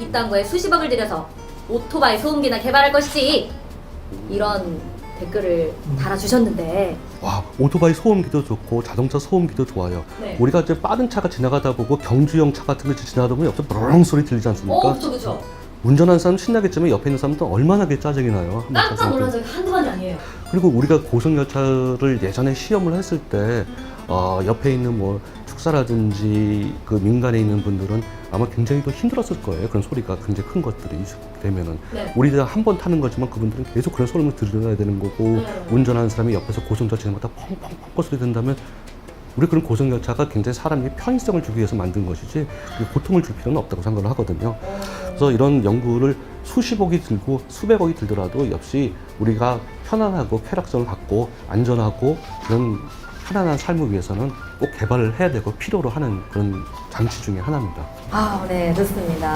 이딴 거에 수십억을 들여서 오토바이 소음기나 개발할 것이지 이런 댓글을 달아주셨는데 와 오토바이 소음기도 좋고 자동차 소음기도 좋아요. 네. 우리가 이제 빠른 차가 지나가다 보고 경주형 차 같은 거 지나가다 보면 옆에 브렁 소리 들리지 않습니까? 어 그쵸 그쵸 운전하는 사람 신나겠지만 옆에 있는 사람도 얼마나 게 짜증이 나요. 한번 깜짝 타고 놀란 적이 한두 번이 아니에요 그리고 우리가 고속열차를 예전에 시험을 했을 때 어, 옆에 있는 뭐 축사라든지 그 민간에 있는 분들은 아마 굉장히 더 힘들었을 거예요. 그런 소리가 굉장히 큰 것들이 되면은 네. 우리가 한 번 타는 거지만 그분들은 계속 그런 소리를 들어야 되는 거고 네. 운전하는 사람이 옆에서 지나마다 펑펑펑 소리 된다면 우리 그런 고속열차가 굉장히 사람에게 편의성을 주기 위해서 만든 것이지 고통을 줄 필요는 없다고 생각을 하거든요. 그래서 이런 연구를 수십억이 들고 수백억이 들더라도 역시 우리가 편안하고 쾌락성을 갖고 안전하고 그런 편안한 삶을 위해서는 꼭 개발을 해야 되고 필요로 하는 그런 장치 중에 하나입니다. 아, 네, 좋습니다.